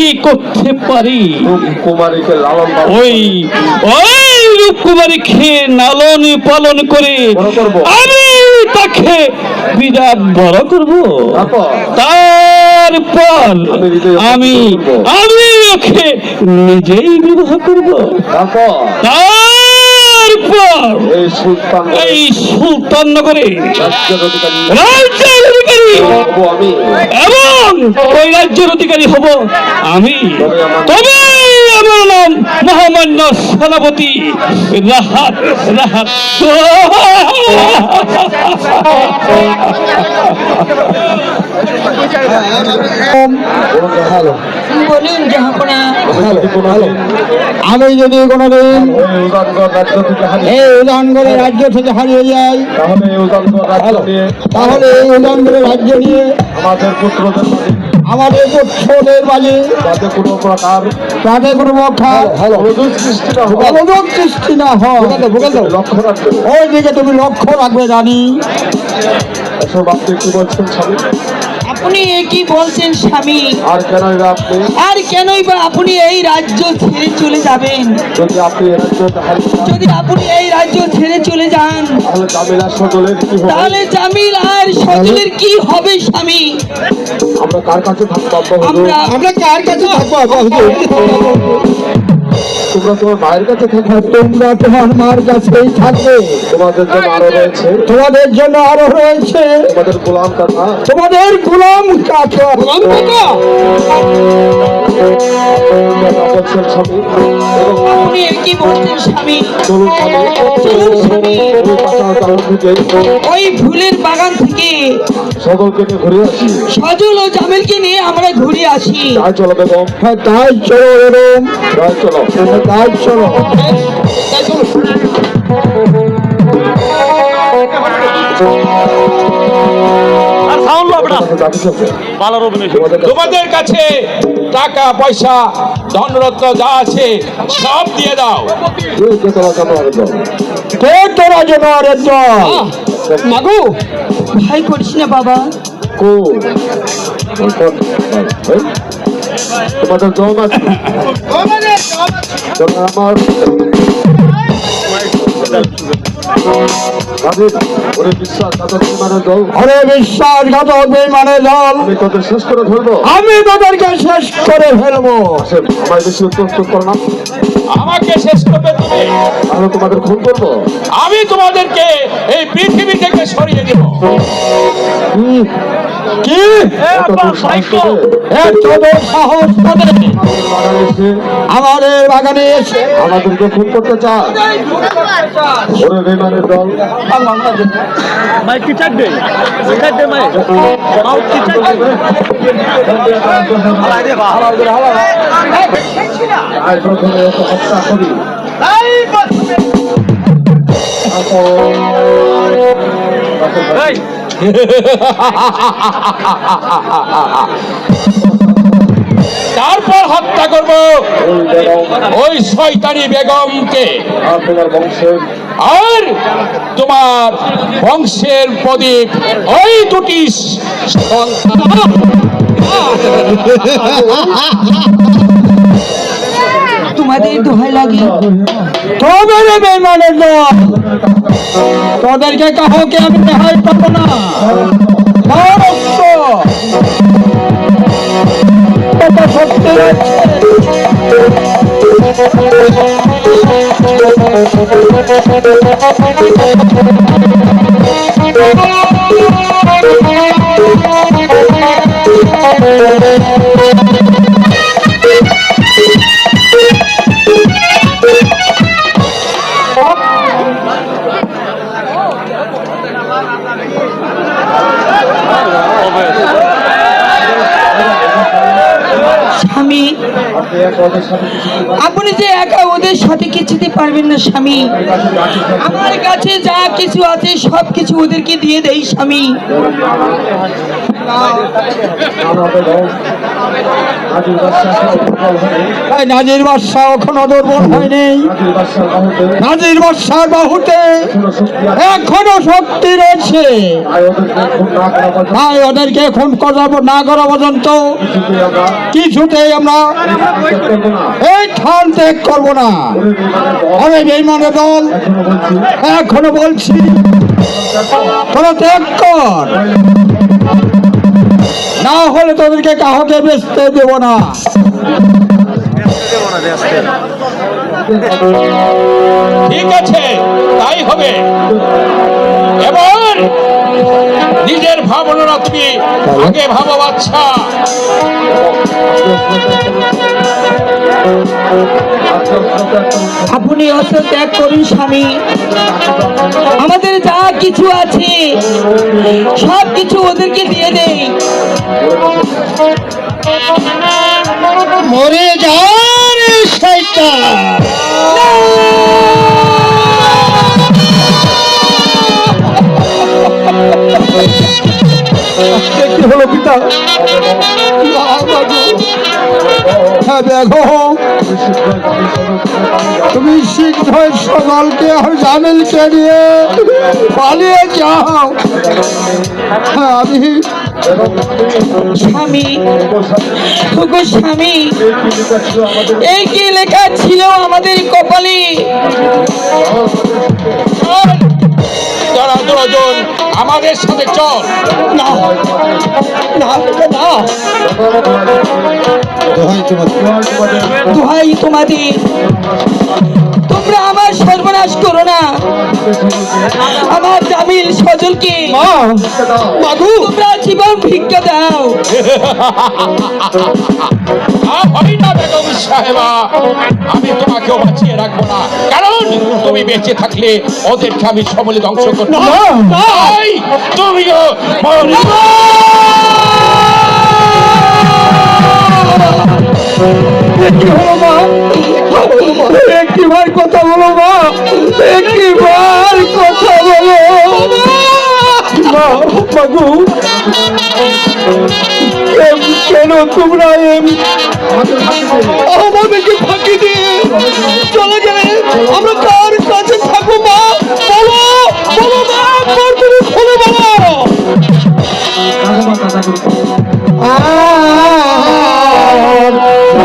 কি করতে পারি লালন পালন ওই ওই রূপকুমারীকে লালন পালন করে। আমি তাকে বিরাট বড় করব তারপর? আমি। আমি ওকে নিজেই বিবাহ করব তারপর এই সুলতান নগরে। রাজ্যের অধিকারী। এবং ওই রাজ্যের অধিকারী হব আমি। তবে আমার নাম মহামান্য সেনাপতি রাহাত রাহাত। আমি যদি কোনোদিন এই রাজ্য থেকে হারিয়ে যাই, তাহলে এই উদানগড় রাজ্য নিয়ে আমাদের মাঝে আমাদের পুত্রদের কোনো প্রকার কোনো সৃষ্টি না হয়। লক্ষ্য রাখবে ওই দিকে তুমি লক্ষ্য রাখবে জানি এসব বলছেন আপনি কি বলছেন স্বামী? আর কেন এরা আপনি? আর কেনই বা আপনি এই রাজ্য ছেড়ে চলে যাবেন? যদি আপনি যদি আপনি এই রাজ্য ছেড়ে চলে যান তাহলে জামিলা সকলের কি হবে? তাহলে জামিল আর সজলের কি হবে স্বামী? আমরা কার কাছে থাকব? আমরা আমরা কার কাছে থাকব? তোমরা তোমার মায়ের কাছে থাকবে তোমরা তোমার মার কাছেই থাকবে তোমাদের জন্য আরও রয়েছে। তোমাদের জন্য আরও রয়েছে। তোমাদের গোলাম কাকা। তোমাদের গোলাম কাকা। গোলাম কাকা! বলছেন স্বামী এবং আপনি কি বলছেন স্বামী চলুন স্বামী ওই পাশার কারণ থেকে ওই ফুলের বাগান থেকে সকলকে নিয়ে ঘুরে আসি সজল ও জামিলকে নিয়ে আমরা ঘুরে আসি। তাই চলো বেগম। হ্যাঁ তাই চলো এরম তাই চলো। তাই চলো। তাই চলো। ভালো তোমাদের কাছে টাকা পয়সা ধনরত্ন যা আছে সব দিয়ে দাও। কে তোরা মাগু। ভয় করিস না বাবা। কো তোমাদের জম আছে? আমার ওরে বিশ্বাস তাদের মানে দল। বিশ্বাসঘাতক দল। আমি তোদের শেষ করে ফেলব। আমি তাদেরকে শেষ করে ফেলব। আমায় বেশি উত্তর করো না আমাকে শেষ করবে তোমাদের খুন করব আমি তোমাদেরকে এই পৃথিবী থেকে সরিয়ে দেব। কি? আমাদের বাগানে এসে। আমাদেরকে খুন করতে চায়। ওরে বেমানের দল। মাইক কি চাক দে চাক দে কি চাক হালাই দে হালাই দে হালাই আজ প্রথমে হত্যা করি। এই তারপর হত্যা করব ওই শয়তানি বেগমকে। আর তোমার বংশের আর তোমার বংশের প্রদীপ ওই দুটি সন্তান লাগে। তোদের বেমানের দল। তোদেরকে কাহকে আমি রেহাই পাবো না। সত্যি আপনি যে একা ওদের সাথে কিছুতে পারবেন না, স্বামী? আমার কাছে যা কিছু আছে সব কিছু ওদেরকে দিয়ে দেই, স্বামী। এই নাজির বাদশাহ এখনও দুর্বল হয়নি। হাজির বাদশাহ বাহুতে নাজির এখনও শক্তি রয়েছে। তাই ওদেরকে খুন করাবো না করা পর্যন্ত কিছুতেই আমরা এই কাজ করব না এই ঠান ত্যাগ করব না। ওদের বিমানের দল, এখনও বলছি। তোরা ত্যাগ কর। না হলে তোদেরকে কাহকে বেচতে দেব না? ঠিক আছে তাই হবে। এবার নিজের ভাবনা রাখবি আগে ভাবো বাচ্চা। আপনি অস্ত্র ত্যাগ করুন স্বামী। আমাদের যা কিছু আছে সব কিছু ওদেরকে দিয়ে দেই। মরে যান শয়তান। কি হলো পিতা? হ্যাঁ দেখো। তুমি শীঘ্র সকালকে আর জামিলকে নিয়ে পালিয়ে যাও। হ্যাঁ আমি স্বামী ওগো স্বামী এই কি লেখা ছিল আমাদের কপালে। দুজন আমাদের সাথে চল। না না না দোহাই তোমাদের। তোমরা আমার সর্বনাশ করো না। আমার জামিল সজলকে মাগু তোমরা জীবন ভিক্ষা দাও। না হয় না বেগম সাহেবা আমি তোমাকেও বাঁচিয়ে রাখব না। কারণ তুমি বেঁচে থাকলে ওদেরকে আমি সমলে ধ্বংস করতে তাই তুমিও মরবে। একটিবার কথা বলো মা। একটিবার কথা বলো। মা বাবু কেন তোমরা আমাদেরকে ফাঁকি দিয়ে চলে গেলে আমরা কার কাছে থাকব মা? বলো বলো মা তুমি খুলে বলো জাগো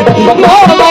হতে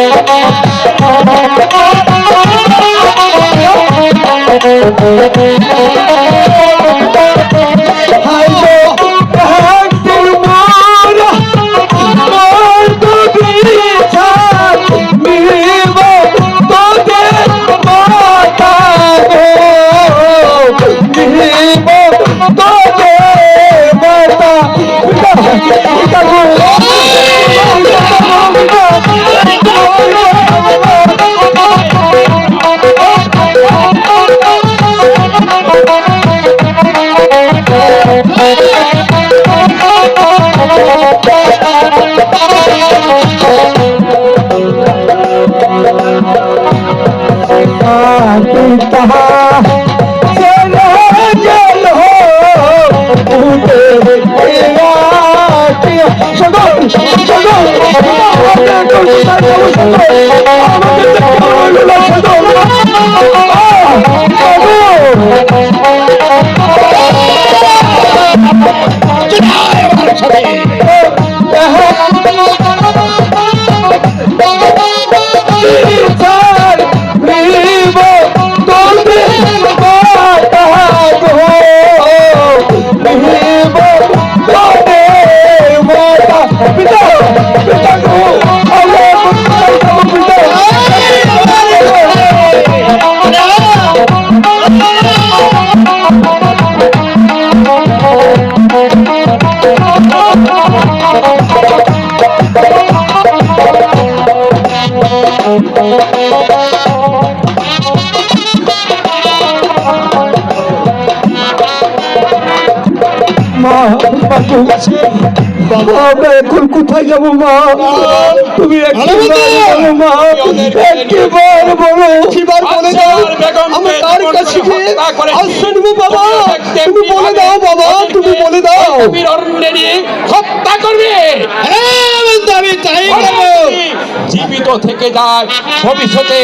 বলবা একবার মা আমরা এখন কোথায় যাব মা? তুমি একবার বলো মা একবার বলো বলে দাও। আমরা কার কাছে গিয়ে আশ্রয় নেব বাবা তুমি বলে দাও বাবা তুমি বলে দাও। হত্যা করবে। আমি তাই জীবিত থেকে যায় ভবিষ্যতে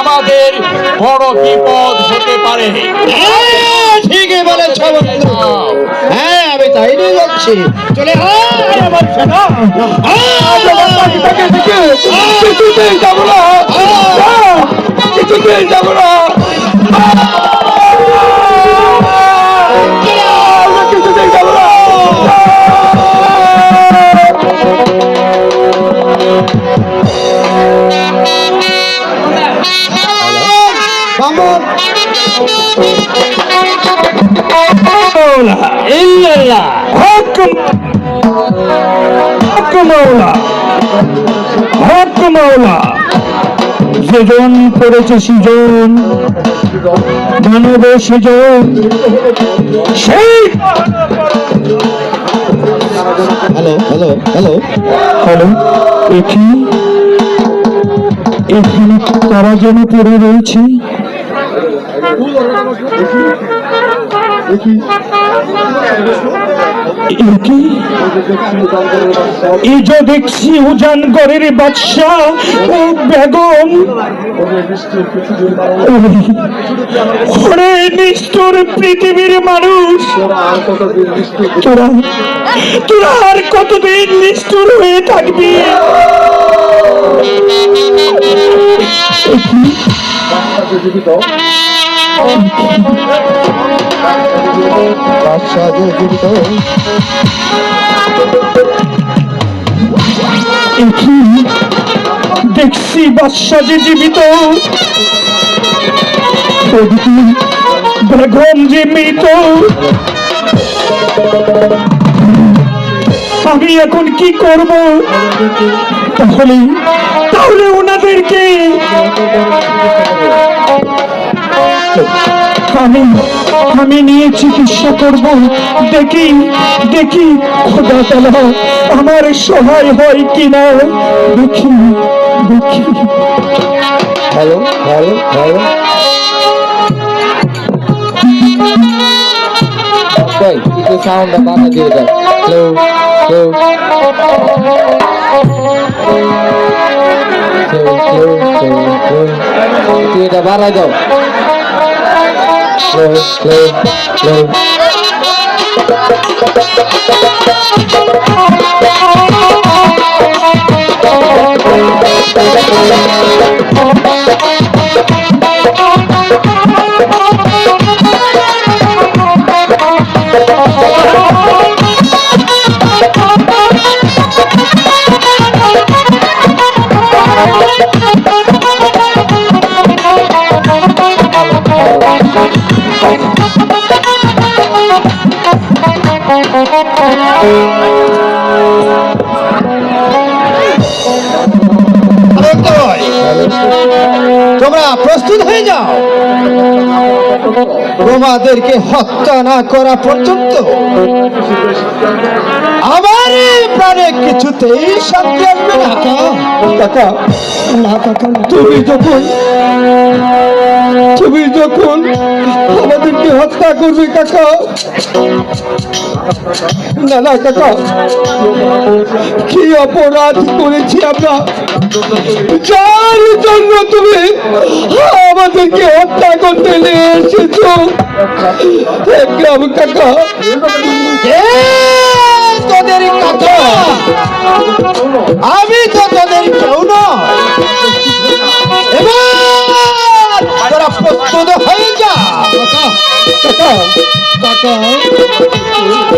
আমাদের বড় বিপদ হতে পারে। ঠিকই বলেছ বন্ধু। হ্যাঁ আমি তাই নিয়ে যাচ্ছি। চলে আয় কিছুতেই যাব না। কিছুতেই যাব না। ইল্লাল্লাহ হক হক মাওলা হক মাওলা সেজন করেছে সিজন মানব সেজন। সেই হ্যালো হ্যালো হ্যালো হ্যালো এটি এখানে তারা যেন পড়ে রয়েছে? যে দেখছি উজানগড়ের বাদশাহ, ও বেগম। ওরে নিষ্ঠুর পৃথিবীর মানুষ। তোরা তোরা আর কতদিন নিষ্ঠুর হয়ে থাকবি? বাদশাহ দেখছি বাদশাহ যে জীবিত বেগম যে মৃত আমি এখন কি করব তাহলে তাহলে ওনাদেরকে আমি আমি নিয়ে চিকিৎসা করব। দেখি দেখি খোদা তালা আমার সহায় হয় কিনা। দেখি দেখি। Hello hello hello. Hello hello. তুই এটা বাড়াই দাও স্লো তোমরা প্রস্তুত হয়ে যাও। তোমাদেরকে হত্যা না করা পর্যন্ত আমার প্রাণে কিছুতেই শান্তি আসবে না। কাকা না কাকা তুমি যখন তুমি যখন আমাদেরকে হত্যা করবে কাকা না না কাকা কি অপরাধ করেছি আমরা? যার জন্য তুমি আমাদেরকে হত্যা করতে নিয়ে কাকা। তোদের কাকা। আমি তো তোদের কেউ এবার তোরা প্রস্তুত হয়ে যা। কাকা কাকা আমরা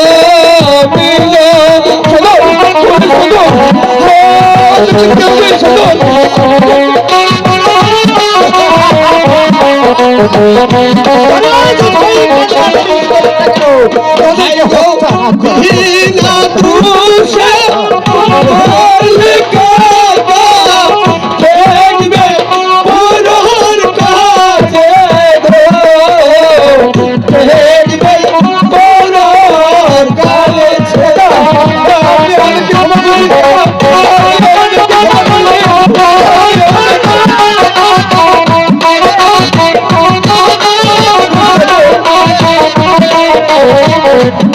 বিনা দোষে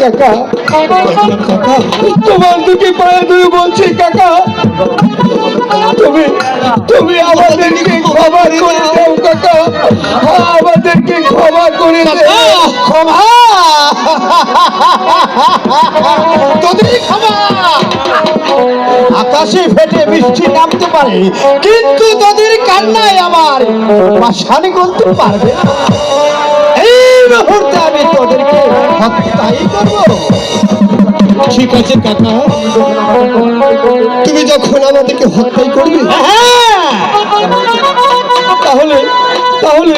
কাকা তোমার দুটি পায়ে ধরে বলছি কাকা। তুমি তুমি আমাদেরকে ক্ষমা করে দাও কাকা। আমাদেরকে ক্ষমা করে দাও। ক্ষমা! তোদের ক্ষমা! আকাশে ফেটে বৃষ্টি নামতে পারে কিন্তু তাদের কান্নায় আমার মাসানি করতে পারবে না। এই মুহূর্তে আমি তোদেরকে হত্যাই করব। ঠিক আছে কাকা তুমি যখন আমাদেরকে হত্যাই করবে তাহলে তাহলে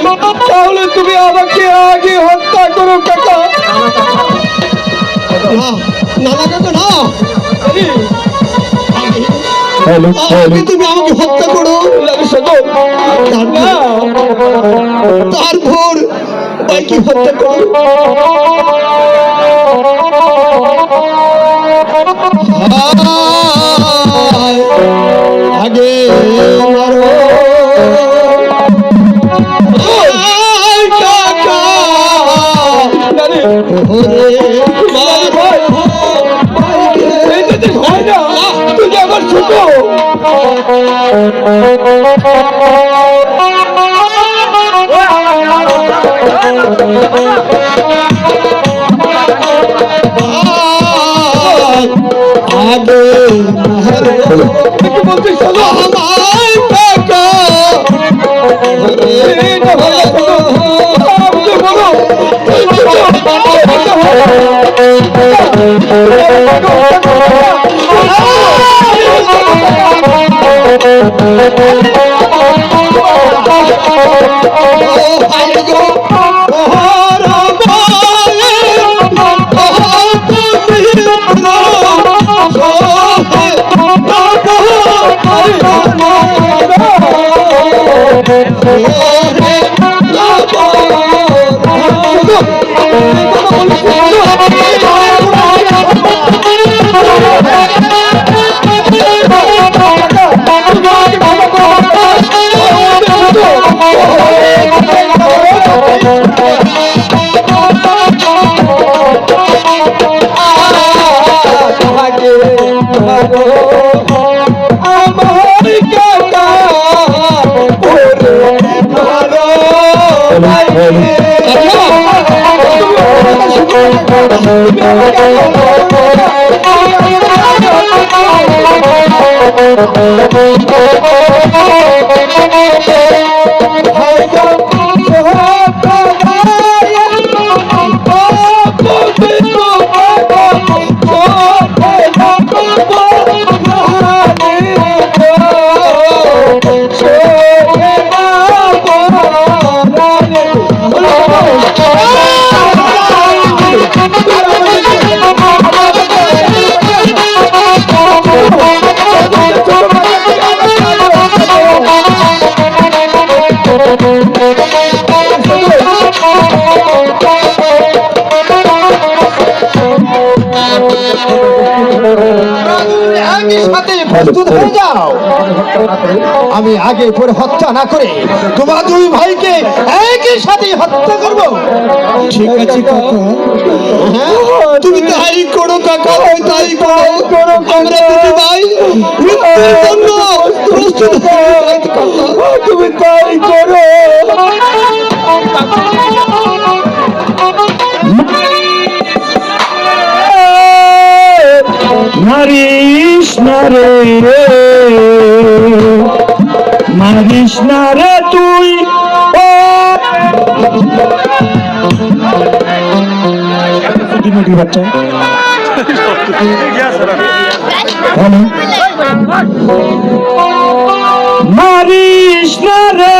তাহলে তুমি আমাকে আগে হত্যা করো কাকা। না না না। কাকা না তুমি আমাকে হত্যা করো। তারপর বাইকে হত্যা করো আগে মারো। তুই আমার ছোট। আগে বলতে শোনো আমার কাকা ওরে মারো প্রস্তুত হয়ে যাও। আমি আগে পরে হত্যা না করে তোমার দুই ভাইকে একই সাথে হত্যা করব। ঠিক আছে কাকা। তুমি তাই করো কাকা তুমি তাই করো। আমরা দুটি ভাই মৃত্যুর জন্য প্রস্তুত হয়ে। তুমি তাই করো। মারিস না রে। মারিস না রে তুই। ও। বাচ্চা। না রে।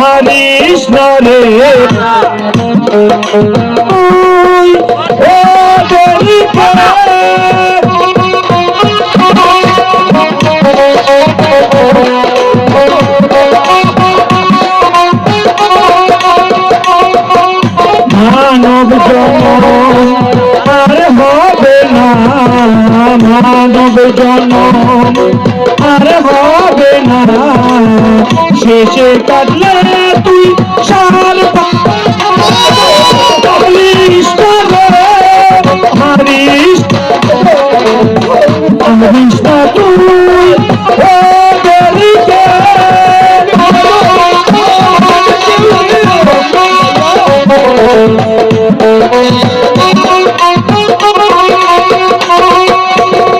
মারিস না রে। তুই ও দেরিকে মানব জন্ম আর হবে না আর হবে না। শেষে কাটলে তুই সার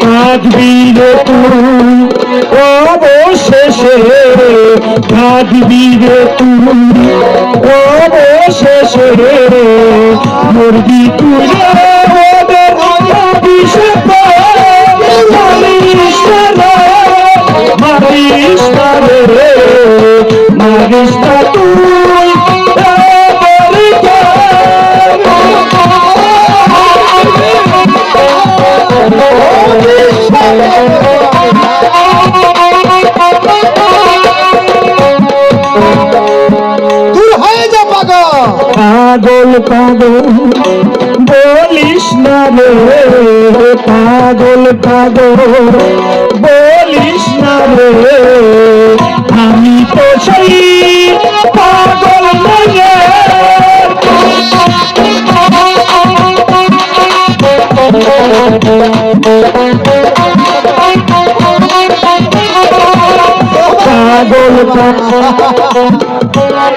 কাঁদবি রে তুই অবশেষে কাঁদবি রে তুই অবশেষে মরবি তুই অভিশাপে। মারিস পাগল বলিস না রে। আমি তো সেই পাগল পাগল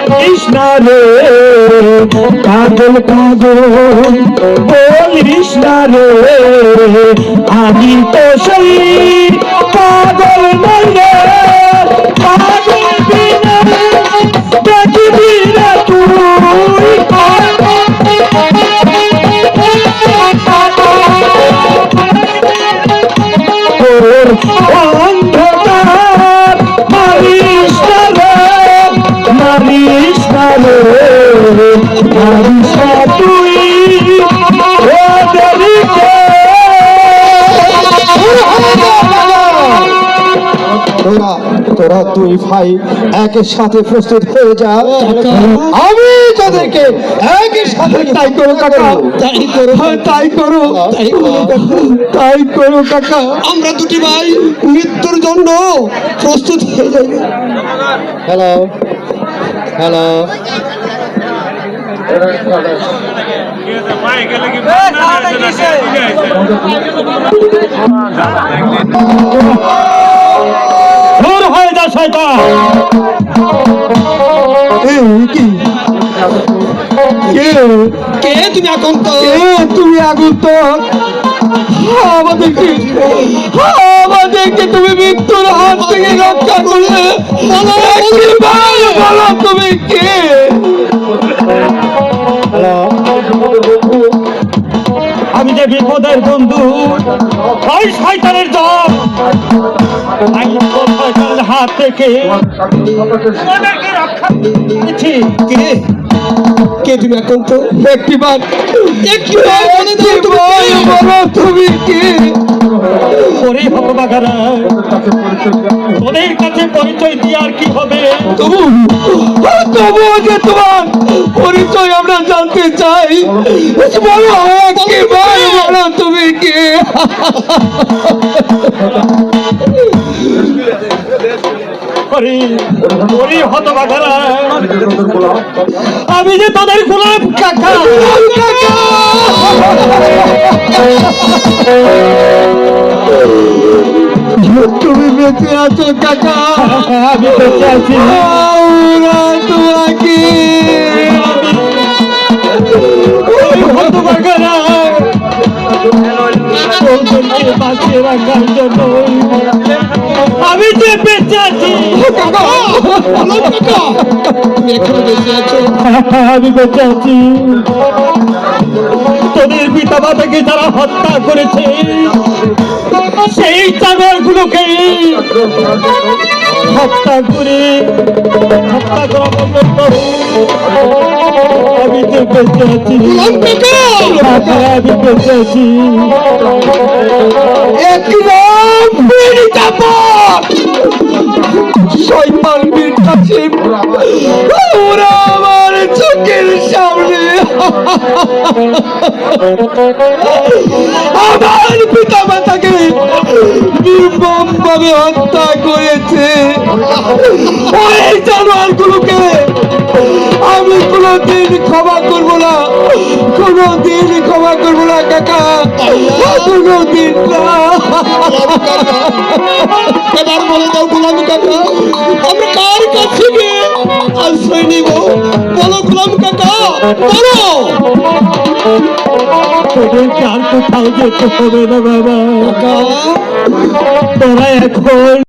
কৃষ্ণ রে। পাগল পাগল বলিস না রে। আমি তো সেই পাগল নই তোরা দুই ভাই একের সাথে প্রস্তুত হয়ে যা। আমি তাদেরকে একই সাথে তাই করো কাকা। তাই করো। তাই করো। তাই করো তাই করো কাকা। আমরা দুটি ভাই মৃত্যুর জন্য প্রস্তুত হয়ে যাই। হ্যালো হ্যালো হয়ে যা শয়তান কি কে কে তুমি আগন্ত কে তুমি আগন্ত আমাদেরকে আমাদেরকে তুমি মৃত্যুর হাত থেকে রক্ষা করলে তুমি কে বিপদের বন্ধু। ওই শয়তানের জব শয়তানের হাত থেকে তোমাদেরকে রক্ষা করেছি। কে? কে তুমি আগন্ত একটিবার একটিবার বলো তুমি কে? ওরে ভগবাগারা তোদের কাছে পরিচয় দিয়ে আর কি হবে? তবু তবুও যে তোমার পরিচয় আমরা জানতে চাই। বলো একবার বলো তুমি কে? আমি যে তাদের গোলাপ কাকা! তুমি বেঁচে আছো কাকা আমি বেঁচে আছি। তোমাকে। আমি আছো। আমি বেঁচে আছি। তোদের পিতা মাতাকে যারা হত্যা করেছে, সেই চাদর গুলোকে হত্যা করে হত্যা করা বন্ধ আমি যে বেঁচে আমি বেঁচে একদম বেরিয়ে যাব শয়তান বীর কাসিম ওরা আমার চোখের সামনে আমার পিতা মাতাকে নির্মম ভাবে হত্যা করেছে ওই জানোয়ারগুলোকে আমি কোনোদিন ক্ষমা করব না। কোনোদিন ক্ষমা করব না কাকা। কোনোদিন না। এবার বলে দাও গোলাম কাকা আমরা কার কাছে গিয়ে আশ্রয় নিব? বলো গোলাম কাকা বলো। কোথাও যেতে হবে না বাবা। তোরা এখন